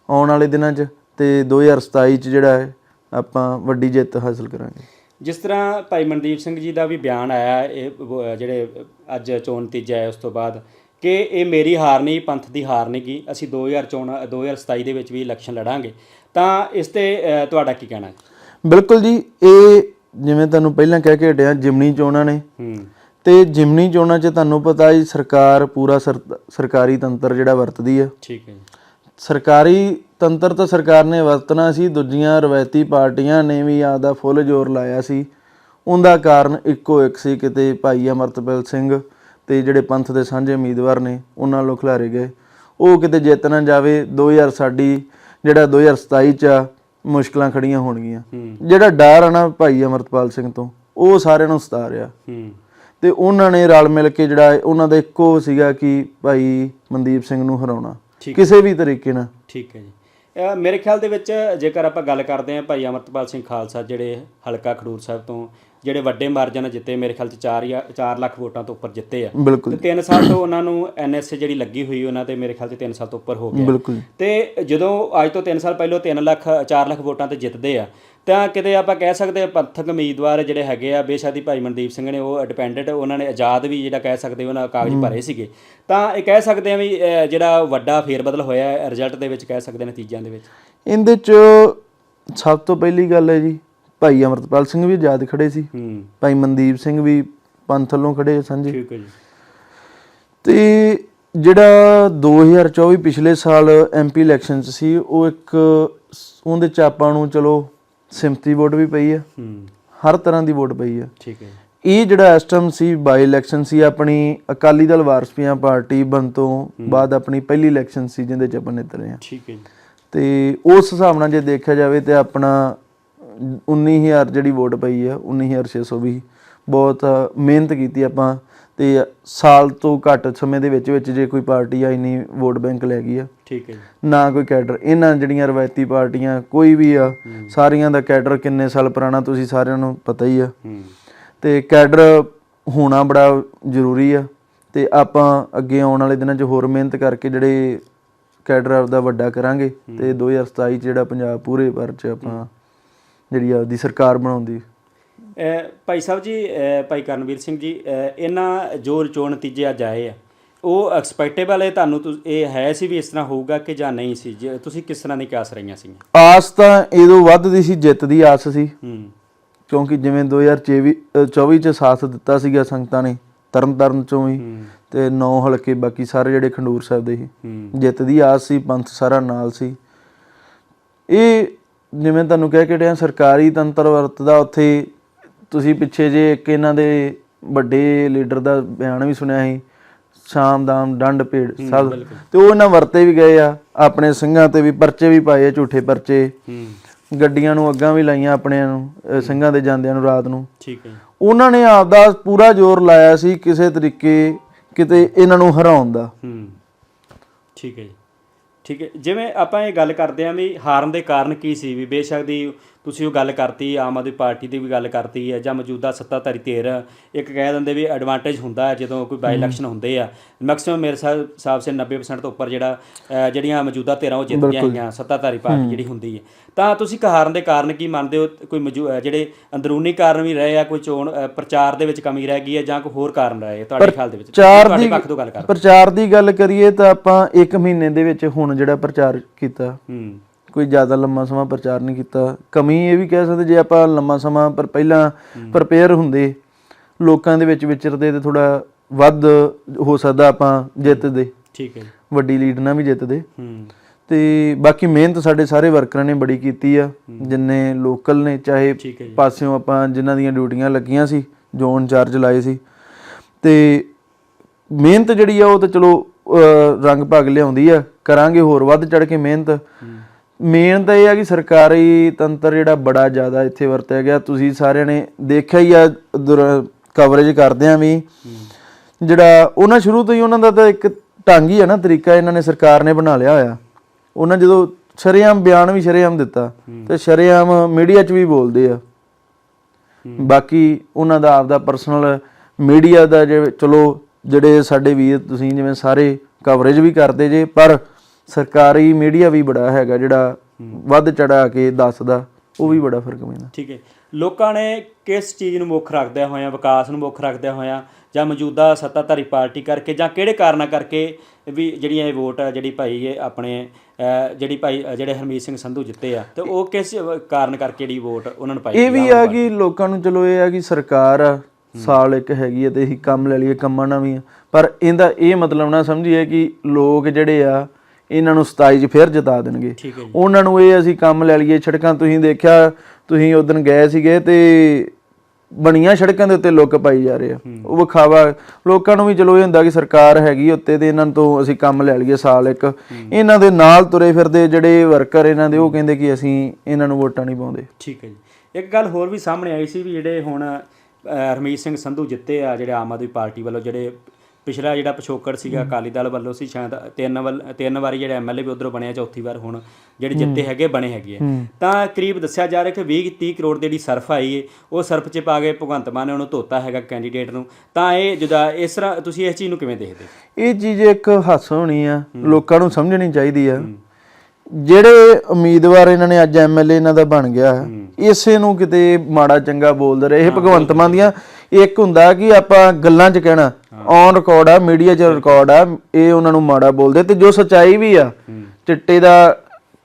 ਆਉਣ ਵਾਲੇ ਦਿਨਾਂ 'ਚ ਤੇ 2027 'ਚ ਜਿਹੜਾ ਹੈ ਆਪਾਂ ਵੱਡੀ ਜਿੱਤ ਹਾਸਲ ਕਰਾਂਗੇ। ਜਿਸ ਤਰ੍ਹਾਂ ਭਾਈ ਮਨਦੀਪ ਸਿੰਘ ਜੀ ਦਾ ਵੀ ਬਿਆਨ ਆਇਆ ਇਹ ਜਿਹੜੇ ਅੱਜ ਚੋਣ ਨਤੀਜਾ ਆਇਆ ਉਸ ਤੋਂ ਬਾਅਦ ਕਿ ਇਹ ਮੇਰੀ ਹਾਰ ਨਹੀਂ ਪੰਥ ਦੀ ਹਾਰ ਨਹੀਂ ਗੀ ਅਸੀਂ 2014 2027 ਦੇ ਵਿੱਚ ਵੀ ਇਲੈਕਸ਼ਨ ਲੜਾਂਗੇ। ਤਾਂ ਇਸ ਤੇ ਤੁਹਾਡਾ ਕੀ ਕਹਿਣਾ ਹੈ? ਬਿਲਕੁਲ ਜੀ ਇਹ ਜਿਵੇਂ ਤੁਹਾਨੂੰ ਪਹਿਲਾਂ ਕਹਿ ਕੇ ਹਟਿਆ ਜਿਮਨੀ ਚੋਣਾਂ ਨੇ। ਹੂੰ। ਤੇ ਜਿਮਨੀ ਚੋਣਾਂ 'ਚ ਤੁਹਾਨੂੰ ਪਤਾ ਜੀ ਸਰਕਾਰ ਪੂਰਾ ਸਰ- ਸਰਕਾਰੀ ਤੰਤਰ ਜਿਹੜਾ ਵਰਤਦੀ ਆ। ਠੀਕ ਹੈ ਜੀ। ਸਰਕਾਰੀ ਤੰਤਰ ਤਾਂ ਸਰਕਾਰ ਨੇ ਵਰਤਣਾ ਸੀ ਦੂਜੀਆਂ ਰਵਾਇਤੀ ਪਾਰਟੀਆਂ ਨੇ ਵੀ ਆਪਦਾ ਫੁੱਲ ਜ਼ੋਰ ਲਾਇਆ ਸੀ। ਉਹਦਾ ਕਾਰਨ ਇੱਕੋ ਇੱਕ ਸੀ ਕਿਤੇ ਭਾਈ ਅਮਰਤਪਾਲ ਸਿੰਘ ਤੇ ਜਿਹੜੇ ਪੰਥ ਦੇ ਸਾਂਝੇ ਉਮੀਦਵਾਰ ਨੇ ਉਹਨਾਂ ਨੂੰ ਖਿਲਾਰੇ ਗਏ। ਉਹ ਕਿਤੇ ਜਿੱਤ ਨਾ ਜਾਵੇ 2000 ਸਾਡੀ ਜਿਹੜਾ 2027 ਚ ਮੁਸ਼ਕਲਾਂ ਖੜੀਆਂ ਹੋਣਗੀਆਂ। ਹੂੰ। ਜਿਹੜਾ ਡਰ ਆ ਨਾ ਭਾਈ ਅਮਰਤਪਾਲ ਸਿੰਘ ਤੋਂ ਉਹ ਸਾਰਿਆਂ ਨੂੰ ਸਤਾ ਰਿਹਾ। ਹੂੰ। ਤੇ ਉਹਨਾਂ ਨੇ ਰਲ ਮਿਲ ਕੇ ਜਿਹੜਾ ਉਹਨਾਂ ਦਾ ਇੱਕੋ ਸੀਗਾ ਕਿ ਭਾਈ ਮਨਦੀਪ ਸਿੰਘ ਨੂੰ ਹਰਾਉਣਾ। ਕਿਸੇ ਵੀ ਤਰੀਕੇ ਨਾਲ। ਠੀਕ ਹੈ ਜੀ। ਮੇਰੇ ਖਿਆਲ ਦੇ ਵਿੱਚ ਜੇਕਰ ਆਪਾਂ ਗੱਲ ਕਰਦੇ ਹਾਂ ਭਾਈ ਅਮਰਤਪਾਲ ਸਿੰਘ ਖਾਲਸਾ ਜਿਹੜੇ ਹਲਕਾ ਖਡੂਰ ਸਾਹਿਬ ਤੋਂ ਜਿਹੜੇ ਵੱਡੇ ਮਾਰਜਨ ਜਿੱਤੇ ਮੇਰੇ ਖਿਆਲ ਚ 4 ਜਾਂ 4 ਲੱਖ ਵੋਟਾਂ ਤੋਂ ਉੱਪਰ ਜਿੱਤੇ ਆ। ਤੇ 3 ਸਾਲ ਤੋਂ ਉਹਨਾਂ ਨੂੰ ਐਨਐਸਏ ਜਿਹੜੀ ਲੱਗੀ ਹੋਈ ਉਹਨਾਂ ਤੇ ਮੇਰੇ ਖਿਆਲ ਤੇ 3 ਸਾਲ ਤੋਂ ਉੱਪਰ ਹੋ ਗਿਆ। ਤੇ ਜਦੋਂ ਅੱਜ ਤੋਂ 3 ਸਾਲ ਪਹਿਲਾਂ 3 ਲੱਖ 4 ਲੱਖ ਵੋਟਾਂ ਤੇ ਜਿੱਤਦੇ ਆ ਤਾਂ ਕਿਤੇ ਆਪਾਂ ਕਹਿ ਸਕਦੇ ਆ ਪੰਥਕ ਉਮੀਦਵਾਰ ਜਿਹੜੇ ਹੈਗੇ ਆ ਬੇਸ਼ੱਕ ਭਾਈ ਮਨਦੀਪ ਸਿੰਘ ਨੇ ਉਹ ਡਿਪੈਂਡੈਂਟ ਉਹਨਾਂ ਨੇ ਆਜ਼ਾਦ ਵੀ ਜਿਹੜਾ ਕਹਿ ਸਕਦੇ ਉਹਨਾਂ ਕਾਗਜ਼ ਭਰੇ ਸੀਗੇ। ਤਾਂ ਇਹ ਕਹਿ ਸਕਦੇ ਆ ਵੀ ਜਿਹੜਾ ਵੱਡਾ ਫੇਰਬਦਲ ਹੋਇਆ ਰਿਜ਼ਲਟ ਦੇ ਵਿੱਚ ਕਹਿ ਸਕਦੇ ਨਤੀਜਿਆਂ ਦੇ ਵਿੱਚ। ਇਹਦੇ ਚ ਸਭ ਤੋਂ ਪਹਿਲੀ ਗੱਲ ਹੈ ਜੀ ਭਾਈ ਅਮਰਤਪਾਲ ਸਿੰਘ ਵੀ ਆਜ਼ਾਦ ਖੜੇ ਸੀ। ਭਾਈ ਮਨਦੀਪ ਸਿੰਘ ਵੀ ਪੰਥ ਵੱਲੋਂ ਖੜੇ ਸਾਂਝੇ ਠੀਕ ਹੈ ਜੀ। ਤੇ ਜਿਹੜਾ 2024 ਪਿਛਲੇ ਸਾਲ ਐਮਪੀ ਇਲੈਕਸ਼ਨ ਚ ਸੀ ਉਹ ਇੱਕ ਉਹਦੇ ਚ ਆਪਾਂ ਨੂੰ ਚਲੋ ਸਿੰਪਥੀ ਵੋਟ ਵੀ ਪਈ ਆ। ਹੂੰ। ਹਰ ਤਰ੍ਹਾਂ ਦੀ ਵੋਟ ਪਈ ਆ। ਠੀਕ ਹੈ। ਇਹ ਜਿਹੜਾ ਇਸ ਟਾਈਮ ਸੀ ਬਾਈ ਇਲੈਕਸ਼ਨ ਸੀ ਆਪਣੀ ਅਕਾਲੀ ਦਲ ਵਾਰਸਪੀਆਂ ਪਾਰਟੀ ਬਣ ਤੋਂ ਬਾਅਦ ਆਪਣੀ ਪਹਿਲੀ ਇਲੈਕਸ਼ਨ ਸੀ ਜਿਹਦੇ ਚ ਆਪਾਂ ਨਿਤਰੇ ਆ ਠੀਕ ਹੈ ਜੀ। ਤੇ ਉਸ ਹਿਸਾਬ ਨਾਲ ਜੇ ਦੇਖਿਆ ਜਾਵੇ ਤੇ ਆਪਣਾ 19000 ਜਿਹੜੀ ਵੋਟ ਪਈ ਆ 19620 ਬਹੁਤ ਮਿਹਨਤ ਕੀਤੀ ਆਪਾਂ। ਤੇ ਸਾਲ ਤੋਂ ਘੱਟ ਸਮੇਂ ਦੇ ਵਿੱਚ ਵਿੱਚ ਜੇ ਕੋਈ ਪਾਰਟੀ ਆ ਇੰਨੀ ਵੋਟ ਬੈਂਕ ਲੈ ਗਈ ਆ। ਠੀਕ ਹੈ ਜੀ। ਨਾ ਕੋਈ ਕੈਡਰ ਇਹਨਾਂ ਜਿਹੜੀਆਂ ਰਵਾਇਤੀ ਪਾਰਟੀਆਂ ਕੋਈ ਵੀ ਆ ਸਾਰੀਆਂ ਦਾ ਕੈਡਰ ਕਿੰਨੇ ਸਾਲ ਪੁਰਾਣਾ ਤੁਸੀਂ ਸਾਰਿਆਂ ਨੂੰ ਪਤਾ ਹੀ ਆ। ਤੇ ਕੈਡਰ ਹੋਣਾ ਬੜਾ ਜ਼ਰੂਰੀ ਆ ਤੇ ਆਪਾਂ ਅੱਗੇ ਆਉਣ ਵਾਲੇ ਦਿਨਾਂ 'ਚ ਹੋਰ ਮਿਹਨਤ ਕਰਕੇ ਜਿਹੜੇ ਕੈਡਰ ਆਪਦਾ ਵੱਡਾ ਕਰਾਂਗੇ ਤੇ 2027 'ਚ ਜਿਹੜਾ ਪੰਜਾਬ ਪੂਰੇ ਭਰ 'ਚ ਆਪਾਂ ਜਿਹੜੀ ਆਪਦੀ ਸਰਕਾਰ ਬਣਾਉਂਦੀ ਭਾਈ ਸਾਹਿਬ ਜੀ ਭਾਈ ਕਰਨਵੀਰ ਸਿੰਘ ਜੀ ਇਹਨਾਂ ਜੋ ਚੋਣ ਨਤੀਜੇ ਅੱਜ ਆਏ ਆ। ਉਹ ਐਕਸਪੈਕਟੇਬਲ ਹੈ ਤੁਹਾਨੂੰ ਇਹ ਹੈ ਸੀ ਵੀ ਇਸ ਤਰ੍ਹਾਂ ਹੋਊਗਾ ਕਿ ਜਾਂ ਨਹੀਂ ਸੀ? ਤੁਸੀਂ ਕਿਸ ਤਰ੍ਹਾਂ ਦੀ ਕਿਆਸ ਰਹੀਆਂ ਸੀ ਆਸ ਤਾਂ ਇਹਦੋਂ ਵੱਧਦੀ ਸੀ ਜਿੱਤ ਦੀ ਆਸ ਸੀ। ਹੂੰ। ਕਿਉਂਕਿ ਜਿਵੇਂ 2024 ਅ, 24 ਚ ਸਾਥ ਦਿੱਤਾ ਸੀਗਾ ਸੰਗਤਾਂ ਨੇ ਤਰਨ ਤਾਰਨ ਚੋਂ ਵੀ ਹੂੰ। ਤੇ ਨੌ ਹਲਕੇ ਬਾਕੀ ਸਾਰੇ ਜਿਹੜੇ ਖੰਡੂਰ ਸਾਹਿਬ ਦੇ ਸੀ। ਹੂੰ। ਜਿੱਤ ਦੀ ਆਸ ਸੀ ਪੰਥ ਸਾਰਾ ਨਾਲ ਸੀ। ਇਹ ਜਿਵੇਂ ਤੁਹਾਨੂੰ ਕਹਿ ਕੇ ਡਿਆ ਸਰਕਾਰੀ ਤੰਤਰ ਵਰਤਦਾ ਉੱਥੇ ਤੁਸੀਂ ਪਿੱਛੇ ਜੇ ਇੱਕ ਇਹਨਾਂ ਦੇ ਵੱਡੇ ਲੀਡਰ ਦਾ ਬਿਆਨ ਵੀ ਸੁਣਿਆ ਸੀ ਸ਼ਾਮ ਦਾਮ ਡੰਡ ਭੇੜ ਸਭ। ਤੇ ਉਹ ਇਹਨਾਂ ਵਰਤੇ ਵੀ ਗਏ ਆ ਆਪਣੇ ਸਿੰਘਾਂ ਤੇ ਵੀ ਪਰਚੇ ਵੀ ਪਾਏ ਆ, ਝੂਠੇ ਪਰਚੇ। ਹੂੰ। ਗੱਡੀਆਂ ਨੂੰ ਅੱਗਾਂ ਵੀ ਲਾਈਆਂ ਆਪਣਿਆਂ ਨੂੰ ਸਿੰਘਾਂ ਦੇ ਜਾਂਦਿਆਂ ਨੂੰ ਰਾਤ ਨੂੰ। ਠੀਕ ਹੈ। ਉਹਨਾਂ ਨੇ ਆਪਦਾ ਪੂਰਾ ਜ਼ੋਰ ਲਾਇਆ ਸੀ ਕਿਸੇ ਤਰੀਕੇ ਕਿਤੇ ਇਹਨਾਂ ਨੂੰ ਹਰਾਉਣ ਦਾ। ਹੂੰ। ਠੀਕ ਹੈ ਜੀ। ਠੀਕ ਹੈ। ਜਿਵੇਂ ਆਪਾਂ ਇਹ ਗੱਲ ਕਰਦੇ ਆਂ ਵੀ ਹਾਰਨ ਦੇ ਕਾਰਨ ਕੀ ਸੀ ਵੀ ਬੇਸ਼ੱਕ ਦੀ ਤੁਸੀਂ ਉਹ ਗੱਲ ਕਰਤੀ ਆਮ ਆਦਮੀ ਪਾਰਟੀ ਦੀ ਵੀ ਗੱਲ ਕਰਤੀ ਹੈ ਜਾਂ ਮੌਜੂਦਾ ਸੱਤਾਧਾਰੀ ਧਿਰ ਇੱਕ ਕਹਿ ਦਿੰਦੇ ਵੀ ਐਡਵਾਂਟੇਜ ਹੁੰਦਾ ਹੈ ਜਦੋਂ ਕੋਈ ਬਾਈ ਇਲੈਕਸ਼ਨ ਹੁੰਦੇ ਆ। ਮੈਕਸਿਮਮ ਮੇਰੇ ਹਿਸਾਬ ਸੇ 90% ਤੋਂ ਉੱਪਰ ਜਿਹੜਾ ਜਿਹੜੀਆਂ ਮੌਜੂਦਾ ਧਿਰਾਂ ਉਹ ਜਿੱਤਦੀਆਂ ਹੈਗੀਆਂ ਸੱਤਾਧਾਰੀ ਪਾਰਟੀ ਜਿਹੜੀ ਹੁੰਦੀ ਹੈ। ਤਾਂ ਤੁਸੀਂ ਹਾਰਨ ਦੇ ਕਾਰਨ ਕੀ ਮੰਨਦੇ ਹੋ? ਕੋਈ ਜਿਹੜੇ ਅੰਦਰੂਨੀ ਕਾਰਨ ਵੀ ਰਹੇ ਆ ਕੋਈ ਚੋਣ ਪ੍ਰਚਾਰ ਦੇ ਵਿੱਚ ਕਮੀ ਰਹਿ ਗਈ ਹੈ ਜਾਂ ਕੋਈ ਹੋਰ ਕਾਰਨ ਰਹੇ ਤੁਹਾਡੇ ਖਿਆਲ ਦੇ ਵਿੱਚ ਤੁਹਾਡੇ ਪੱਖ ਤੋਂ ਗੱਲ ਕਰ ਪ੍ਰਚਾਰ ਦੀ ਗੱਲ ਕਰੀਏ ਤਾਂ ਆਪਾਂ 1 ਮਹੀਨੇ ਦੇ ਵਿੱਚ ਹੁਣ ਜਿਹੜਾ ਪ੍ਰਚਾਰ ਕੀਤਾ। ਹੂੰ। ਕੋਈ ਜ਼ਿਆਦਾ ਲੰਮਾ ਸਮਾਂ ਪ੍ਰਚਾਰ ਨਹੀਂ ਕੀਤਾ। ਕਮੀ ਇਹ ਵੀ ਕਹਿ ਸਕਦੇ ਜੇ ਆਪਾਂ ਲੰਮਾ ਸਮਾਂ ਪਰ ਪਹਿਲਾਂ ਪ੍ਰਪੇਅਰ ਹੁੰਦੇ ਲੋਕਾਂ ਦੇ ਵਿੱਚ ਵਿਚਰਦੇ ਤੇ ਥੋੜਾ ਵੱਧ ਹੋ ਸਕਦਾ ਆਪਾਂ ਜਿੱਤਦੇ। ਠੀਕ ਹੈ ਵੱਡੀ ਲੀਡ ਨਾਲ ਵੀ ਜਿੱਤਦੇ। ਹੂੰ। ਤੇ ਬਾਕੀ ਮਿਹਨਤ ਸਾਡੇ ਸਾਰੇ ਵਰਕਰਾਂ ਨੇ ਬੜੀ ਕੀਤੀ ਆ ਜਿੰਨੇ ਲੋਕਲ ਨੇ ਚਾਹੇ ਪਾਸਿਓਂ ਆਪਾਂ ਜਿਨ੍ਹਾਂ ਦੀਆਂ ਡਿਊਟੀਆਂ ਲੱਗੀਆਂ ਸੀ ਜ਼ੋਨ ਚਾਰਜ ਲਾਏ ਸੀ। ਤੇ ਮਿਹਨਤ ਜਿਹੜੀ ਆ ਉਹ ਤਾਂ ਚਲੋ ਰੰਗ ਭਾਗ ਲਿਆਉਂਦੀ ਆ। ਕਰਾਂਗੇ ਹੋਰ ਵੱਧ ਚੜ ਕੇ ਮਿਹਨਤ। ਮੇਨ ਤਾਂ ਇਹ ਆ ਕਿ ਸਰਕਾਰੀ ਤੰਤਰ ਜਿਹੜਾ ਬੜਾ ਜ਼ਿਆਦਾ ਇੱਥੇ ਵਰਤਿਆ ਗਿਆ। ਤੁਸੀਂ ਸਾਰਿਆਂ ਨੇ ਦੇਖਿਆ ਹੀ ਆ ਕਵਰੇਜ ਕਰਦੇ ਆ ਵੀ। ਜਿਹੜਾ ਉਹਨਾਂ ਸ਼ੁਰੂ ਤੋਂ ਹੀ ਉਹਨਾਂ ਦਾ ਤਾਂ ਇੱਕ ਢੰਗ ਹੀ ਆ ਨਾ ਤਰੀਕਾ, ਇਹਨਾਂ ਨੇ ਸਰਕਾਰ ਨੇ ਬਣਾ ਲਿਆ ਹੋਇਆ। ਉਹਨਾਂ ਜਦੋਂ ਸ਼ਰੇਆਮ ਬਿਆਨ ਵੀ ਸ਼ਰੇਆਮ ਦਿੱਤਾ, ਤੇ ਸ਼ਰੇਆਮ ਮੀਡੀਆ 'ਚ ਵੀ ਬੋਲਦੇ ਆ। ਬਾਕੀ ਉਹਨਾਂ ਦਾ ਆਪਦਾ ਪਰਸਨਲ ਮੀਡੀਆ ਦਾ ਜੇ ਚਲੋ, ਜਿਹੜੇ ਸਾਡੇ ਵੀਰ ਤੁਸੀਂ ਜਿਵੇਂ ਸਾਰੇ ਕਵਰੇਜ ਵੀ ਕਰਦੇ ਜੇ, ਪਰ ਸਰਕਾਰੀ ਮੀਡੀਆ ਵੀ ਬੜਾ ਹੈਗਾ ਜਿਹੜਾ ਵੱਧ ਚੜਾ ਕੇ ਦੱਸਦਾ ਉਹ ਵੀ ਬੜਾ ਫ਼ਰਕ ਪੈਂਦਾ। ਠੀਕ ਹੈ। ਲੋਕਾਂ ਨੇ ਕਿਸ ਚੀਜ਼ ਨੂੰ ਮੁੱਖ ਰੱਖਦਿਆਂ ਹੋਇਆਂ ਵਿਕਾਸ ਨੂੰ ਮੁੱਖ ਰੱਖਦਿਆਂ ਹੋਇਆਂ ਜਾਂ ਮੌਜੂਦਾ ਸੱਤਾਧਾਰੀ ਪਾਰਟੀ ਕਰਕੇ ਜਾਂ ਕਿਹੜੇ ਕਾਰਨਾਂ ਕਰਕੇ ਵੀ ਜਿਹੜੀਆਂ ਇਹ ਵੋਟ ਆ ਜਿਹੜੀ ਭਾਈ ਇਹ ਆਪਣੇ ਜਿਹੜੀ ਭਾਈ ਜਿਹੜੇ ਹਰਮੀਤ ਸਿੰਘ ਸੰਧੂ ਜਿੱਤੇ ਆ ਤੇ ਉਹ ਕਿਸ ਕਾਰਨ ਕਰਕੇ ਜਿਹੜੀ ਵੋਟ ਉਹਨਾਂ ਨੂੰ ਪਾਈ ਇਹ ਵੀ ਆ ਕਿ ਲੋਕਾਂ ਨੂੰ ਚਲੋ ਇਹ ਆ ਕਿ ਸਰਕਾਰ ਆ ਸਾਲ ਇੱਕ ਹੈਗੀ ਹੈ ਤੇ ਅਸੀਂ ਕੰਮ ਲੈ ਲਈਏ ਕੰਮਾਂ ਨਾਲ ਵੀ ਪਰ ਇਹਦਾ ਇਹ ਮਤਲਬ ਨਾ ਸਮਝੀਏ ਕਿ ਲੋਕ ਜਿਹੜੇ ਆ ਇਹਨਾਂ ਨੂੰ 27 ਚ ਫਿਰ ਜਿਤਾ ਦੇਣਗੇ। ਉਹਨਾਂ ਨੂੰ ਇਹ ਅਸੀਂ ਕੰਮ ਲੈ ਲਈਏ ਸੜਕਾਂ ਤੁਸੀਂ ਦੇਖਿਆ ਤੁਸੀਂ ਉਦੋਂ ਗਏ ਸੀਗੇ ਤੇ ਬਣੀਆਂ ਸੜਕਾਂ ਦੇ ਉੱਤੇ ਲੁੱਕ ਪਾਈ ਜਾ ਰਹੇ ਆ। ਉਹ ਵਿਖਾਵਾ ਲੋਕਾਂ ਨੂੰ ਵੀ ਚਲੋ ਇਹ ਹੁੰਦਾ ਕਿ ਸਰਕਾਰ ਹੈਗੀ ਉੱਤੇ ਤੇ ਇਹਨਾਂ ਤੋਂ ਅਸੀਂ ਕੰਮ ਲੈ ਲਈਏ ਸਾਲ ਇੱਕ। ਇਹਨਾਂ ਦੇ ਨਾਲ ਤੁਰੇ ਫਿਰਦੇ ਜਿਹੜੇ ਵਰਕਰ ਇਹਨਾਂ ਦੇ ਉਹ ਕਹਿੰਦੇ ਕਿ ਅਸੀਂ ਇਹਨਾਂ ਨੂੰ ਵੋਟਾਂ ਨਹੀਂ ਪਾਉਂਦੇ। ਠੀਕ ਹੈ ਜੀ। ਇੱਕ ਗੱਲ ਹੋਰ ਵੀ ਸਾਹਮਣੇ ਆਈ ਸੀ ਵੀ ਜਿਹੜੇ ਹੁਣ ਹਰਮੀਤ ਸਿੰਘ ਸੰਧੂ ਜਿੱਤੇ ਆ ਜਿਹੜੇ ਆਮ ਆਦਮੀ ਪਾਰਟੀ ਵੱਲੋਂ ਜਿਹੜੇ ਪਿਛਲਾ ਜਿਹੜਾ ਪਿਛੋਕੜ ਸੀਗਾ ਅਕਾਲੀ ਦਲ ਵੱਲੋਂ ਸੀ ਸ਼ਾਇਦ ਤਿੰਨ ਵੱਲ ਤਿੰਨ ਵਾਰੀ ਜਿਹੜੇ ਐਮਐਲਏ ਵੀ ਉਧਰੋਂ ਬਣਿਆ ਚੌਥੀ ਵਾਰ ਹੁਣ ਜਿਹੜੇ ਜਿੱਤੇ ਹੈਗੇ ਬਣੇ ਹੈਗੇ ਤਾਂ ਕਰੀਬ ਦੱਸਿਆ ਜਾ ਰਿਹਾ ਕਿ 20 30 ਕਰੋੜ ਦੀ ਜਿਹੜੀ ਸਰਫ ਆਈ ਏ ਉਹ ਸਰਫ 'ਚ ਪਾ ਕੇ ਭਗਵੰਤ ਮਾਨ ਨੇ ਉਹਨੂੰ ਧੋਤਾ ਹੈਗਾ ਕੈਂਡੀਡੇਟ ਨੂੰ। ਤਾਂ ਇਹ ਜੁਦਾ ਇਸ ਤਰ੍ਹਾਂ ਤੁਸੀਂ ਇਸ ਚੀਜ਼ ਨੂੰ ਕਿਵੇਂ ਦੇਖਦੇ? ਇਹ ਚੀਜ਼ ਇੱਕ ਹੱਸ ਹੋਣੀ ਆ ਲੋਕਾਂ ਨੂੰ ਸਮਝਣੀ ਚਾਹੀਦੀ ਆ। ਜਿਹੜੇ ਉਮੀਦਵਾਰ ਇਹਨਾਂ ਨੇ ਅੱਜ ਐਮਐਲਏ ਇਹਨਾਂ ਦਾ ਬਣ ਗਿਆ ਇਸੇ ਨੂੰ ਕਿਤੇ ਮਾੜਾ ਚੰਗਾ ਬੋਲਦੇ ਰਹੇ। ਇਹ ਭਗਵੰਤ ਮਾਨ ਦੀਆਂ ਇੱਕ ਹੁੰਦਾ ਕਿ ਆਪਾਂ ਗੱਲਾਂ 'ਚ ਕਹਿਣਾ ਔਨ ਰਿਕਾਰਡ ਆ ਮੀਡੀਆ 'ਚ ਰਿਕਾਰਡ ਆ ਇਹ ਉਹਨਾਂ ਨੂੰ ਮਾੜਾ ਬੋਲਦੇ ਤੇ ਜੋ ਸਚਾਈ ਵੀ ਆ ਚਿੱਟੇ ਦਾ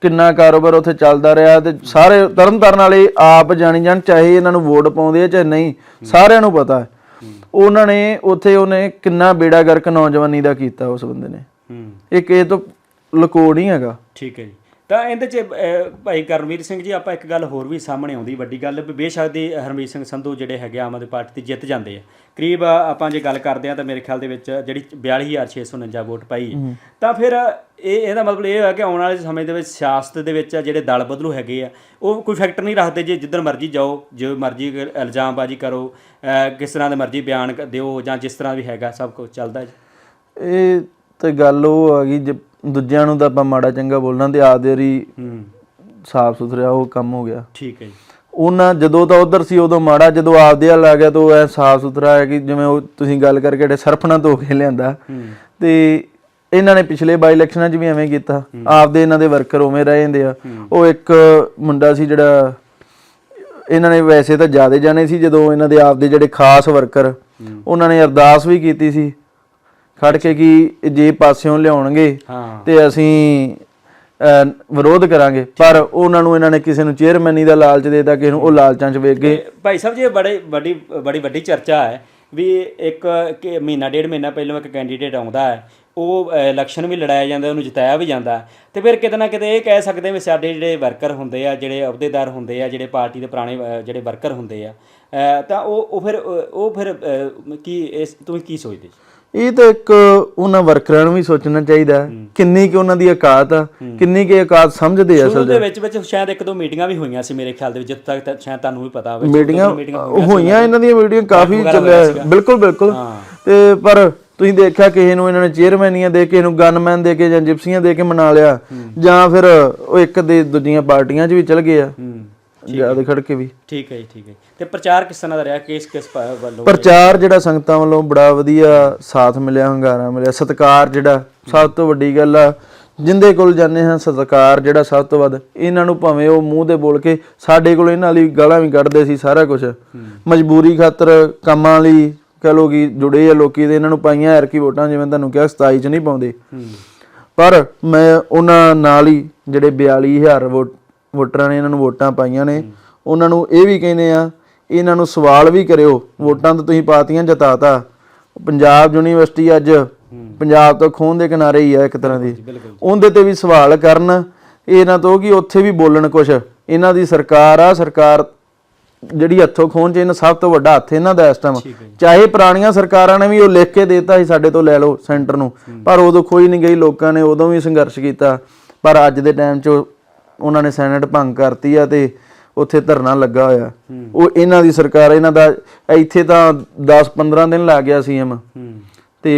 ਕਿੰਨਾ ਕਾਰੋਬਾਰ ਉੱਥੇ ਚੱਲਦਾ ਰਿਹਾ ਤੇ ਸਾਰੇ ਤਰਨਤਾਰਨ ਵਾਲੇ ਆਪ ਜਾਣੀ ਜਾਣ ਚਾਹੇ ਇਹਨਾਂ ਨੂੰ ਵੋਟ ਪਾਉਂਦੇ ਆ ਚਾਹੇ ਨਹੀਂ ਸਾਰਿਆਂ ਨੂੰ ਪਤਾ ਹੈ। ਉਹਨਾਂ ਨੇ ਉੱਥੇ ਉਹਨੇ ਕਿੰਨਾ ਬੇੜਾ ਗਰਕ ਨੌਜਵਾਨੀ ਦਾ ਕੀਤਾ ਉਸ ਬੰਦੇ ਨੇ। ਇਹ ਤੋਂ ਲੁਕੋ ਨਹੀਂ ਹੈਗਾ। ਠੀਕ ਹੈ ਜੀ। ਤਾਂ ਇਹਦੇ ਚ ਭਾਈ ਕਰਮਵੀਰ ਸਿੰਘ ਜੀ ਆਪਾਂ ਇੱਕ ਗੱਲ ਹੋਰ ਵੀ ਸਾਹਮਣੇ ਆਉਂਦੀ ਵੱਡੀ ਗੱਲ ਵੀ ਬੇਸ਼ੱਕ ਦੀ ਹਰਮੀਤ ਸਿੰਘ ਸੰਧੂ ਜਿਹੜੇ ਹੈਗੇ ਆਮ ਆਦਮੀ ਪਾਰਟੀ ਤੇ ਜਿੱਤ ਜਾਂਦੇ ਆ। ਕਰੀਬ ਆਪਾਂ ਜੇ ਗੱਲ ਕਰਦੇ ਆ ਤਾਂ ਮੇਰੇ ਖਿਆਲ ਦੇ ਵਿੱਚ ਜਿਹੜੀ 42649 ਵੋਟ ਪਾਈ। ਤਾਂ ਫਿਰ ਇਹ ਇਹਦਾ ਮਤਲਬ ਇਹ ਹੈ ਕਿ ਆਉਣ ਵਾਲੇ ਸਮੇਂ ਦੇ ਵਿੱਚ ਸਿਆਸਤ ਦੇ ਵਿੱਚ ਜਿਹੜੇ ਦਲ ਬਦਲੂ ਹੈਗੇ ਆ ਉਹ ਕੋਈ ਫੈਕਟਰ ਨਹੀਂ ਰੱਖਦੇ ਜੇ ਜਿੱਧਰ ਮਰਜ਼ੀ ਜਾਓ ਜੋ ਮਰਜ਼ੀ ਇਲਜ਼ਾਮਬਾਜ਼ੀ ਕਰੋ ਕਿਸ ਤਰ੍ਹਾਂ ਦੇ ਮਰਜ਼ੀ ਬਿਆਨ ਦਿਓ ਜਾਂ ਜਿਸ ਤਰ੍ਹਾਂ ਵੀ ਹੈਗਾ ਸਭ ਕੁਝ ਚੱਲਦਾ ਜੀ। ਇਹ ਤੇ ਗੱਲ ਉਹ ਆ ਗਈ ਜੇ ਦੂਜਿਆਂ ਨੂੰ ਤਾਂ ਆਪਾਂ ਮਾੜਾ ਚੰਗਾ ਬੋਲਣਾ ਤੇ ਆਪਦੇ ਰੀ ਹੂੰ। ਸਾਫ਼ ਸੁਥਰਾ ਉਹ ਕੰਮ ਹੋ ਗਿਆ। ਠੀਕ ਹੈ ਜੀ। ਉਹਨਾਂ ਜਦੋਂ ਤਾਂ ਉਧਰ ਸੀ ਉਦੋਂ ਮਾੜਾ ਜਦੋਂ ਆਪਦੇ ਆ ਗਿਆ ਤਾਂ ਉਹ ਐ ਸਾਫ਼ ਸੁਥਰਾ ਹੈ ਕਿ ਜਿਵੇਂ ਉਹ ਤੁਸੀਂ ਗੱਲ ਕਰਕੇ ਜਿਹੜੇ ਸਰਫਣਾ ਧੋ ਕੇ ਲਿਆਂਦਾ। ਹੂੰ। ਤੇ ਇਹਨਾਂ ਨੇ ਪਿਛਲੇ ਬਾਈ ਇਲੈਕਸ਼ਨਾਂ 'ਚ ਵੀ ਐਵੇਂ ਕੀਤਾ। ਆਪਦੇ ਇਹਨਾਂ ਦੇ ਵਰਕਰ ਉਵੇਂ ਰਹੇ ਜਾਂਦੇ ਆ। ਉਹ ਇੱਕ ਮੁੰਡਾ ਸੀ ਜਿਹੜਾ ਇਹਨਾਂ ਨੇ ਵੈਸੇ ਤਾਂ ਜ਼ਿਆਦਾ ਜਾਣੇ ਸੀ ਜਦੋਂ ਇਹਨਾਂ ਦੇ ਆਪਦੇ ਜਿਹੜੇ ਖਾਸ ਵਰਕਰ ਉਹਨਾਂ ਨੇ ਅਰਦਾਸ ਵੀ ਕੀਤੀ ਸੀ। ਖੜ ਕੇ ਕਿ ਜੇ ਪਾਸਿਓਂ ਲਿਆਉਣਗੇ ਹਾਂ। ਤੇ ਅਸੀਂ ਵਿਰੋਧ ਕਰਾਂਗੇ। ਪਰ ਉਹਨਾਂ ਨੂੰ ਇਹਨਾਂ ਨੇ ਕਿਸੇ ਨੂੰ ਚੇਅਰਮੈਨੀ ਦਾ ਲਾਲਚ ਦੇਤਾ ਕਿਸੇ ਨੂੰ ਉਹ ਲਾਲਚਾਂ 'ਚ ਵੇਚ ਗਏ ਭਾਈ ਸਾਹਿਬ ਜੀ ਇਹ ਬੜੇ ਵੱਡੀ ਬੜੀ ਵੱਡੀ ਚਰਚਾ ਹੈ ਵੀ ਇੱਕ ਮਹੀਨਾ ਡੇਢ ਮਹੀਨਾ ਪਹਿਲਾਂ ਇੱਕ ਕੈਂਡੀਡੇਟ ਆਉਂਦਾ ਹੈ ਉਹ ਇਲੈਕਸ਼ਨ ਵੀ ਲੜਾਇਆ ਜਾਂਦਾ ਉਹਨੂੰ ਜਿਤਾਇਆ ਵੀ ਜਾਂਦਾ। ਤੇ ਫਿਰ ਕਿਤੇ ਨਾ ਕਿਤੇ ਇਹ ਕਹਿ ਸਕਦੇ ਵੀ ਸਾਡੇ ਜਿਹੜੇ ਵਰਕਰ ਹੁੰਦੇ ਆ ਜਿਹੜੇ ਅਹੁਦੇਦਾਰ ਹੁੰਦੇ ਆ ਜਿਹੜੇ ਪਾਰਟੀ ਦੇ ਪੁਰਾਣੇ ਜਿਹੜੇ ਵਰਕਰ ਹੁੰਦੇ ਆ ਤਾਂ ਉਹ ਉਹ ਫਿਰ ਉਹ ਫਿਰ ਕੀ ਇਸ ਤੁਸੀਂ ਕੀ ਸੋਚਦੇ ਜੀ? ਇਹ ਤਾਂ ਇੱਕ ਉਹਨਾਂ ਵਰਕਰਾਂ ਨੂੰ ਵੀ ਸੋਚਣਾ ਚਾਹੀਦਾ ਕਿੰਨੀ ਕਿ ਉਹਨਾਂ ਦੀ ਔਕਾਤ ਆ ਕਿੰਨੀ ਕਿ ਔਕਾਤ ਸਮਝਦੇ ਆ ਸ਼ੁਰੂ ਦੇ ਵਿੱਚ ਵਿੱਚ ਸ਼ਾਇਦ ਇੱਕ ਦੋ ਮੀਟਿੰਗਾਂ ਵੀ ਹੋਈਆਂ ਸੀ ਮੇਰੇ ਖਿਆਲ ਦੇ ਵਿੱਚ ਜਿੱਥੇ ਤੱਕ ਸ਼ਾਇਦ ਤੁਹਾਨੂੰ ਵੀ ਪਤਾ ਹੋਵੇ। ਮੀਟਿੰਗਾਂ ਹੋਈਆਂ ਇਹਨਾਂ ਦੀਆਂ। ਮੀਟਿੰਗਾਂ ਕਾਫੀ ਚੱਲਿਆ ਬਿਲਕੁਲ ਬਿਲਕੁਲ। ਤੇ ਪਰ ਤੁਸੀਂ ਦੇਖਿਆ ਕਿਸੇ ਨੂੰ ਇਹਨਾਂ ਨੇ ਚੇਅਰਮੈਨੀਆਂ ਦੇ ਕੇ ਕਿਸੇ ਨੂੰ ਗਨਮੈਨ ਦੇ ਕੇ ਜਾਂ ਜਿਪਸੀਆਂ ਦੇ ਕੇ ਮਨਾ ਲਿਆ ਜਾਂ ਫਿਰ ਉਹ ਇੱਕ ਦੇ ਦੂਜੀਆਂ ਪਾਰਟੀਆਂ 'ਚ ਵੀ ਚਲ ਗਏ ਆ। ਜ਼ਿਆਦਾ ਖੜ ਕੇ ਵੀ। ਠੀਕ ਹੈ ਜੀ ਠੀਕ ਹੈ ਤੇ ਪ੍ਰਚਾਰ ਕਿਸ ਤਰ੍ਹਾਂ ਦਾ ਰਿਹਾ? ਕਿਸ ਕਿਸ ਵੱਲੋਂ? ਪ੍ਰਚਾਰ ਜਿਹੜਾ ਸੰਗਤਾਂ ਵੱਲੋਂ ਬੜਾ ਵਧੀਆ ਸਾਥ ਮਿਲਿਆ ਹੰਗਾਰਾ ਮਿਲਿਆ। ਸਤਿਕਾਰ ਜਿਹੜਾ ਸਭ ਤੋਂ ਵੱਡੀ ਗੱਲ ਆ। ਜਿੰਦੇ ਕੋਲ ਜਾਂਦੇ ਹਾਂ ਸਤਿਕਾਰ ਜਿਹੜਾ ਸਭ ਤੋਂ ਵੱਧ। ਇਹਨਾਂ ਨੂੰ ਭਾਵੇਂ ਉਹ ਮੂੰਹ ਤੇ ਬੋਲ ਕੇ ਸਾਡੇ ਕੋਲ ਇਹਨਾਂ ਲਈ ਗਾਲਾਂ ਵੀ ਕੱਢਦੇ ਸੀ ਸਾਰਾ ਕੁਝ ਮਜਬੂਰੀ ਖਾਤਰ ਕੰਮਾਂ ਲਈ ਕਹ ਲੋ ਕਿ ਜੁੜੇ ਆ ਲੋਕੀ ਤੇ ਇਹਨਾਂ ਨੂੰ ਪਾਈਆਂ ਐਰ ਕੀ ਵੋਟਾਂ ਜਿਵੇਂ ਤੁਹਾਨੂੰ ਕਿਹਾ 27 ਚ ਨਹੀਂ ਪਾਉਂਦੇ। ਪਰ ਮੈਂ ਉਹਨਾਂ ਨਾਲ ਹੀ ਜਿਹੜੇ 42000 ਵੋਟ ਵੋਟਰਾਂ ਨੇ ਇਹਨਾਂ ਨੂੰ ਵੋਟਾਂ ਪਾਈਆਂ ਨੇ। ਉਹਨਾਂ ਨੂੰ ਇਹ ਵੀ ਕਹਿੰਦੇ ਆ ਇਹਨਾਂ ਨੂੰ ਸਵਾਲ ਵੀ ਕਰਿਓ ਵੋਟਾਂ ਤਾਂ ਤੁਸੀਂ ਪਾਤੀਆਂ ਜਤਾਤਾ। ਪੰਜਾਬ ਯੂਨੀਵਰਸਿਟੀ ਅੱਜ ਪੰਜਾਬ ਤੋਂ ਖੂਨ ਦੇ ਕਿਨਾਰੇ ਹੀ ਆ ਇੱਕ ਤਰ੍ਹਾਂ ਦੀ। ਉਹਦੇ ਤੇ ਵੀ ਸਵਾਲ ਕਰਨ। ਇਹਨਾਂ ਤੋਂ ਕਿ ਉੱਥੇ ਵੀ ਬੋਲਣ ਕੁਛ। ਇਹਨਾਂ ਦੀ ਸਰਕਾਰ ਆ ਸਰਕਾਰ ਜਿਹੜੀ ਹੱਥੋਂ ਖੋਣ ਚ ਇਹਨਾਂ ਸਭ ਤੋਂ ਵੱਡਾ ਹੱਥ ਇਹਨਾਂ ਦਾ ਇਸ ਟਾਈਮ ਚਾਹੇ ਪੁਰਾਣੀਆਂ ਸਰਕਾਰਾਂ ਨੇ ਵੀ ਉਹ ਲਿਖ ਕੇ ਦਿੱਤਾ ਸੀ ਸਾਡੇ ਤੋਂ ਲੈ ਲਓ ਸੈਂਟਰ ਨੂੰ। ਪਰ ਉਦੋਂ ਖੋਈ ਨਹੀਂ ਗਈ ਲੋਕਾਂ ਨੇ ਉਦੋਂ ਵੀ ਸੰਘਰਸ਼ ਕੀਤਾ। ਪਰ ਅੱਜ ਦੇ ਟਾਈਮ 'ਚ ਉਹਨਾਂ ਨੇ ਸੈਨੇਟ ਭੰਗ ਕਰਤੀ ਆ ਤੇ ਉੱਥੇ ਧਰਨਾ ਲੱਗਾ ਹੋਇਆ। ਉਹ ਇਹਨਾਂ ਦੀ ਸਰਕਾਰ ਇਹਨਾਂ ਦਾ ਇੱਥੇ ਤਾਂ 10-15 ਦਿਨ ਲੱਗ ਗਿਆ ਸੀਐਮ ਤੇ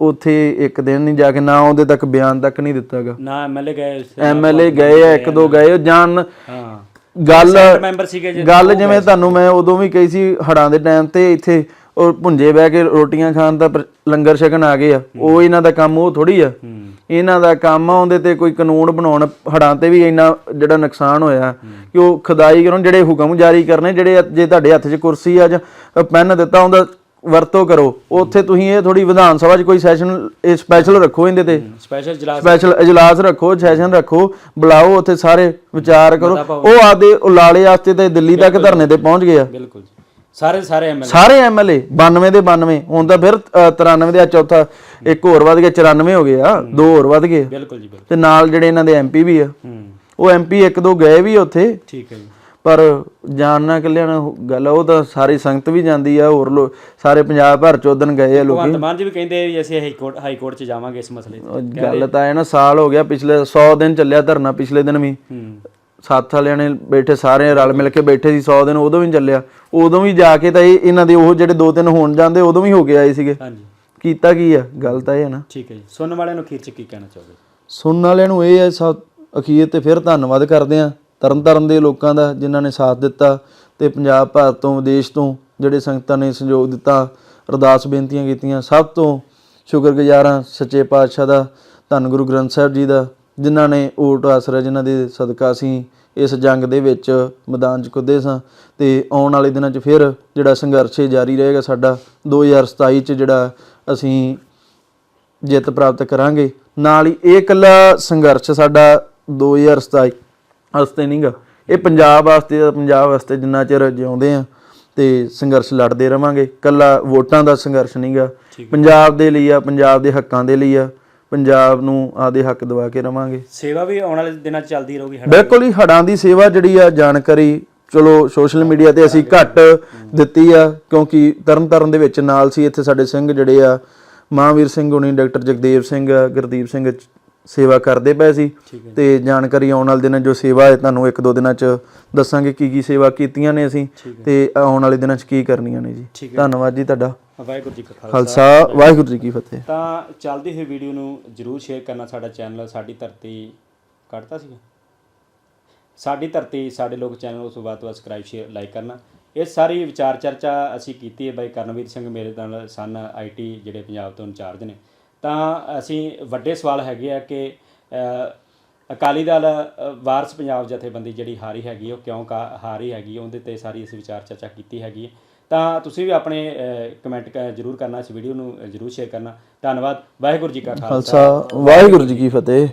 ਉੱਥੇ ਇੱਕ ਦਿਨ ਨਹੀਂ ਜਾ ਕੇ ਨਾ ਉਹਦੇ ਤੱਕ ਬਿਆਨ ਤੱਕ ਨਹੀਂ ਦਿੱਤਾਗਾ ਨਾ ਐਮਐਲਏ ਗਏ ਐਮਐਲਏ ਗਏ ਆ ਇੱਕ ਦੋ ਗਏ ਜਾਨ ਹਾਂ। ਗੱਲ ਮੈਂਬਰ ਸੀਗੇ ਜੀ ਗੱਲ ਜਿਵੇਂ ਤੁਹਾਨੂੰ ਮੈਂ ਉਦੋਂ ਵੀ ਕਹੀ ਸੀ ਹੜਾਂ ਦੇ ਟਾਈਮ ਤੇ ਇੱਥੇ ਉਹ ਭੁੰਜੇ ਬਹਿ ਕੇ ਰੋਟੀਆਂ ਖਾਣ ਦਾ ਲੰਗਰ ਛਕਣ ਆ ਗਏ ਆ। ਉਹ ਇਹਨਾਂ ਦਾ ਕੰਮ ਉਹ ਥੋੜੀ ਆ। ਇਹਨਾਂ ਦਾ ਕੰਮ ਆ ਉਹਦੇ ਤੇ ਕੋਈ ਕਾਨੂੰਨ ਬਣਾਉਣ ਹੜਾਂ ਤੇ ਵੀ ਇੰਨਾ ਜਿਹੜਾ ਨੁਕਸਾਨ ਹੋਇਆ। ਕਿ ਉਹ ਖੁਦਾਈ ਕਰਨ ਜਿਹੜੇ ਹੁਕਮ ਜਾਰੀ ਕਰਨੇ ਜਿਹੜੇ ਜੇ ਤੁਹਾਡੇ ਹੱਥ 'ਚ ਕੁਰਸੀ ਆ ਜਾਂ ਪੈਨ ਦਿੱਤਾ ਉਹਦਾ ਵਰਤੋਂ ਕਰੋ। ਉੱਥੇ ਤੁਸੀਂ ਇਹ ਥੋੜੀ ਵਿਧਾਨ ਸਭਾ 'ਚ ਕੋਈ ਸੈਸ਼ਨ ਇਹ ਸਪੈਸ਼ਲ ਰੱਖੋ ਇਹਦੇ ਤੇ। ਸਪੈਸ਼ਲ ਜਲਾਸ ਸਪੈਸ਼ਲ ਇਜਲਾਸ ਰੱਖੋ ਸੈਸ਼ਨ ਰੱਖੋ ਬੁਲਾਓ ਉੱਥੇ ਸਾਰੇ ਵਿਚਾਰ ਕਰੋ। ਉਹ ਆਦੇ ਉਲਾਲੇ ਵਾਸਤੇ ਤੇ ਦਿੱਲੀ ਤੱਕ ਧਰਨੇ ਤੇ ਪਹੁੰਚ ਗਏ ਆ ਬਿਲਕੁਲ ਸਾਰੇ ਸਾਰੇ ਐਮਐਲਏ ਸਾਰੇ ਐਮਐਲਏ 92 ਦੇ 92 ਹੁਣ ਤਾਂ ਫਿਰ ਅ, 93 ਦੇ ਆ ਚੌਥਾ ਇੱਕ ਹੋਰ ਵੱਧ ਗਿਆ 94 ਹੋ ਗਏ ਆ ਦੋ ਹੋਰ ਵੱਧ ਗਏ ਬਿਲਕੁਲ ਜੀ ਬਿਲਕੁਲ। ਤੇ ਨਾਲ ਜਿਹੜੇ ਇਹਨਾਂ ਦੇ ਐਮਪੀ ਵੀ ਆ ਹੂੰ। ਉਹ ਐਮਪੀ ਇੱਕ ਦੋ ਗਏ ਵੀ ਉੱਥੇ। ਠੀਕ ਹੈ ਜੀ। ਪਰ ਜਾਣਨਾ ਕੱਲਿਆਂ ਗੱਲ ਉਹ ਤਾਂ ਸਾਰੀ ਸੰਗਤ ਵੀ ਜਾਂਦੀ ਆ ਹੋਰ ਲੋ ਸਾਰੇ ਪੰਜਾਬ ਭਰ ਚ ਗਏ ਆ ਲੋਕ। ਭਗਵੰਤ ਮਾਨ ਜੀ ਵੀ ਕਹਿੰਦੇ ਵੀ ਅਸੀਂ ਹਾਈ ਕੋਰਟ ਹਾਈ ਕੋਰਟ 'ਚ ਜਾਵਾਂਗੇ ਇਸ ਮਸਲੇ 'ਤੇ ਗੱਲ ਤਾਂ ਇਹ ਨਾ ਸਾਲ ਹੋ ਗਿਆ ਪਿਛਲੇ 100 ਦਿਨ ਚੱਲਿਆ ਧਰਨਾ ਪਿਛਲੇ ਦਿਨ ਵੀ। ਹੂੰ। ਸੱਤ ਵਾਲਿਆਂ ਨੇ ਬੈਠੇ ਸਾਰੇ ਰਲ ਮਿਲ ਕੇ ਬੈਠੇ ਸੀ 100 ਦਿਨ ਉਦੋਂ ਵੀ ਚੱਲਿਆ। ਉਦੋਂ ਵੀ ਜਾ ਕੇ ਤਾਂ ਇਹ ਇਹਨਾਂ ਦੇ ਉਹ ਜਿਹੜੇ ਦੋ ਤਿੰਨ ਹੋਣ ਜਾਂਦੇ ਉਦੋਂ ਵੀ ਹੋ ਕੇ ਆਏ ਸੀਗੇ। ਹਾਂਜੀ। ਕੀਤਾ ਕੀ ਆ? ਗੱਲ ਤਾਂ ਇਹ ਆ ਨਾ। ਠੀਕ ਹੈ ਜੀ। ਸੁਣਨ ਵਾਲਿਆਂ ਨੂੰ ਅਖੀਰ 'ਚ ਕੀ ਕਹਿਣਾ ਚਾਹੋਗੇ? ਸੁਣਨ ਵਾਲਿਆਂ ਨੂੰ ਇਹ ਹੈ ਸਭ ਅਖੀਰ ਤੇ ਫਿਰ ਧੰਨਵਾਦ ਕਰਦੇ ਆ ਤਰਨਤਾਰਨ ਦੇ ਲੋਕਾਂ ਦਾ ਜਿਨ੍ਹਾਂ ਨੇ ਸਾਥ ਦਿੱਤਾ ਤੇ ਪੰਜਾਬ ਭਾਰਤ ਤੋਂ ਵਿਦੇਸ਼ ਤੋਂ ਜਿਹੜੇ ਸੰਗਤਾਂ ਨੇ ਸਹਿਯੋਗ ਦਿੱਤਾ ਅਰਦਾਸ ਬੇਨਤੀਆਂ ਕੀਤੀਆਂ। ਸਭ ਤੋਂ ਸ਼ੁਕਰਗੁਜ਼ਾਰ ਹਾਂ ਸੱਚੇ ਪਾਤਸ਼ਾਹ ਦਾ ਧੰਨ ਗੁਰੂ ਗ੍ਰੰਥ ਸਾਹਿਬ ਜੀ ਦਾ। ਜਿਨ੍ਹਾਂ ਨੇ ਓਟ ਆਸਰਾ ਜਿਨ੍ਹਾਂ ਦੇ ਸਦਕਾ ਅਸੀਂ ਇਸ ਜੰਗ ਦੇ ਵਿੱਚ ਮੈਦਾਨ 'ਚ ਕੁੱਦੇ ਸਾਂ ਤੇ ਆਉਣ ਵਾਲੇ ਦਿਨਾਂ 'ਚ ਫਿਰ ਜਿਹੜਾ ਸੰਘਰਸ਼ ਜਾਰੀ ਰਹੇਗਾ ਸਾਡਾ 2027 'ਚ ਜਿਹੜਾ ਅਸੀਂ ਜਿੱਤ ਪ੍ਰਾਪਤ ਕਰਾਂਗੇ। ਨਾਲ ਹੀ ਇਹ ਇਕੱਲਾ ਸੰਘਰਸ਼ ਸਾਡਾ 2027 ਵਾਸਤੇ ਨਹੀਂਗਾ ਇਹ ਪੰਜਾਬ ਵਾਸਤੇ ਪੰਜਾਬ ਵਾਸਤੇ ਜਿੰਨਾ ਚਿਰ ਜਿਉਂਦੇ ਆ ਤੇ ਸੰਘਰਸ਼ ਲੜਦੇ ਰਵਾਂਗੇ। ਇਕੱਲਾ ਵੋਟਾਂ ਦਾ ਸੰਘਰਸ਼ ਨਹੀਂਗਾ ਪੰਜਾਬ ਦੇ ਲਈ ਆ ਪੰਜਾਬ ਦੇ ਹੱਕਾਂ ਦੇ ਲਈ ਆ। ਪੰਜਾਬ ਨੂੰ ਆਦੇ ਹੱਕ ਦਵਾ ਕੇ ਰਵਾਂਗੇ। ਸੇਵਾ ਵੀ ਆਉਣ ਵਾਲੇ ਦਿਨਾਂ 'ਚ ਚੱਲਦੀ ਰਹੂਗੀ ਬਿਲਕੁਲ ਹੀ ਹੜਾਂ ਦੀ ਸੇਵਾ ਜਿਹੜੀ ਆ ਜਾਣਕਾਰੀ ਚਲੋ ਸੋਸ਼ਲ ਮੀਡੀਆ ਤੇ ਅਸੀਂ ਘੱਟ ਦਿੱਤੀ ਆ ਕਿਉਂਕਿ ਤਰਨਤਾਰਨ ਦੇ ਵਿੱਚ ਨਾਲ ਸੀ ਇੱਥੇ ਸਾਡੇ ਸਿੰਘ ਜਿਹੜੇ ਆ ਮਹਾਂਵੀਰ ਸਿੰਘ ਹੁਣੀ ਡਾਕਟਰ ਜਗਦੇਵ ਸਿੰਘ ਆ, ਗੁਰਦੀਪ ਸਿੰਘ ਚ- ਸੇਵਾ ਕਰਦੇ ਪਏ ਸੀ ਤੇ ਜਾਣਕਾਰੀ ਆਉਣ ਵਾਲੇ ਦਿਨਾਂ ਜੋ ਸੇਵਾ ਹੈ ਤੁਹਾਨੂੰ ਇੱਕ ਦੋ ਦਿਨਾਂ ਚ ਦੱਸਾਂਗੇ ਕੀ ਕੀ ਸੇਵਾ ਕੀਤੀਆਂ ਨੇ ਅਸੀਂ ਤੇ ਆਉਣ ਵਾਲੇ ਦਿਨਾਂ ਚ ਕੀ ਕਰਨੀਆਂ ਨੇ ਜੀ। ਧੰਨਵਾਦ ਜੀ ਤੁਹਾਡਾ। ਵਾਹਿਗੁਰੂ ਜੀ ਕਾ ਖਾਲਸਾ। ਖਾਲਸਾ ਵਾਹਿਗੁਰੂ ਜੀ ਕੀ ਫਤਿਹ। ਤਾਂ ਚੱਲਦੀ ਹੋਈ ਵੀਡੀਓ ਨੂੰ ਜਰੂਰ ਸ਼ੇਅਰ ਕਰਨਾ ਸਾਡਾ ਚੈਨਲ ਸਾਡੀ ਧਰਤੀ ਕੱਢਤਾ ਸੀਗਾ। ਸਾਡੀ ਧਰਤੀ ਸਾਡੇ ਲੋਕ ਚੈਨਲ ਉਸ ਤੋਂ ਬਾਅਦ ਤੋਂ ਸਬਸਕ੍ਰਾਈਬ ਸ਼ੇਅਰ ਲਾਈਕ ਕਰਨਾ। ਇਹ ਸਾਰੀ ਵਿਚਾਰ ਚਰਚਾ ਅਸੀਂ ਕੀਤੀ ਹੈ ਬਾਈ ਕਰਨਵੀਰ ਸਿੰਘ ਮੇਰੇ ਨਾਲ ਸਨ ਆਈਟੀ ਜਿਹੜੇ ਪੰਜਾਬ ਤੋਂ ਇੰਚਾਰਜ ਨੇ। ਤਾਂ ਅਸੀਂ ਵੱਡੇ ਸਵਾਲ ਹੈਗੇ ਆ ਕਿ ਅਕਾਲੀ ਦਲ ਵਾਰਸ ਪੰਜਾਬ ਜਥੇਬੰਦੀ ਜਿਹੜੀ ਹਾਰੀ ਹੈਗੀ, ਉਹ ਕਿਉਂ ਕਾ- ਹਾਰੀ ਹੈਗੀ, ਉਹਦੇ ਤੇ ਸਾਰੀ ਅਸੀਂ ਵਿਚਾਰ ਚਰਚਾ ਕੀਤੀ ਹੈਗੀ ਹੈ। ਤਾਂ ਤੁਸੀਂ ਵੀ ਆਪਣੇ ਕਮੈਂਟ ਜਰੂਰ ਕਰਨਾ, ਇਸ ਵੀਡੀਓ ਨੂੰ ਜਰੂਰ ਸ਼ੇਅਰ ਕਰਨਾ। ਧੰਨਵਾਦ, ਵਾਹਿਗੁਰੂ ਜੀ ਕਾ ਖਾਲਸਾ, ਵਾਹਿਗੁਰੂ ਜੀ ਕੀ ਫਤਿਹ।